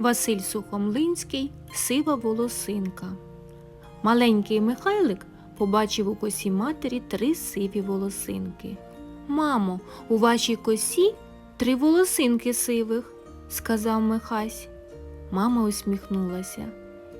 Василь Сухомлинський, сива волосинка. Маленький Михайлик побачив у косі матері три сиві волосинки. Мамо, у вашій косі три волосинки сивих, сказав Михась. Мама усміхнулася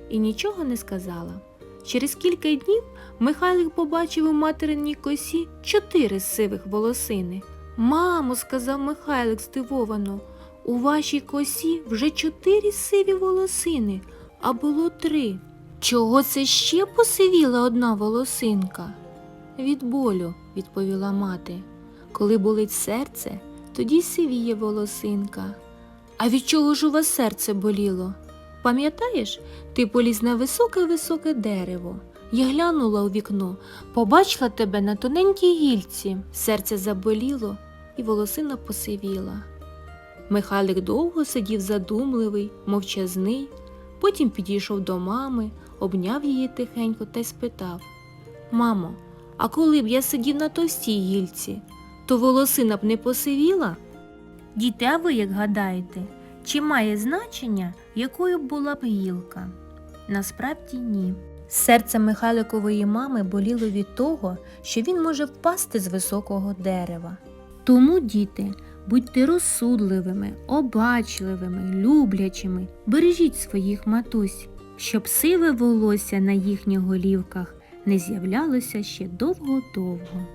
і нічого не сказала. Через кілька днів Михайлик побачив у материній косі чотири сивих волосини. Мамо, сказав Михайлик здивовано, у вашій косі вже чотири сиві волосини, а було три. Чого це ще посивіла одна волосинка? Від болю, відповіла мати. Коли болить серце, тоді сивіє волосинка. А від чого ж у вас серце боліло? Пам'ятаєш, ти поліз на високе-високе дерево. Я глянула у вікно, побачила тебе на тоненькій гільці. Серце заболіло і волосина посивіла. Михайлик довго сидів задумливий, мовчазний, потім підійшов до мами, обняв її тихенько та й спитав Мамо, а коли б я сидів на товстій гільці, то волосина б не посивіла? Діти, а ви як гадаєте, чи має значення, якою була б гілка? Насправді ні. Серце Михайликової мами боліло від того, що він може впасти з високого дерева. Тому, діти, будьте розсудливими, обачливими, люблячими, бережіть своїх матусь, щоб сиве волосся на їхніх голівках не з'являлося ще довго-довго.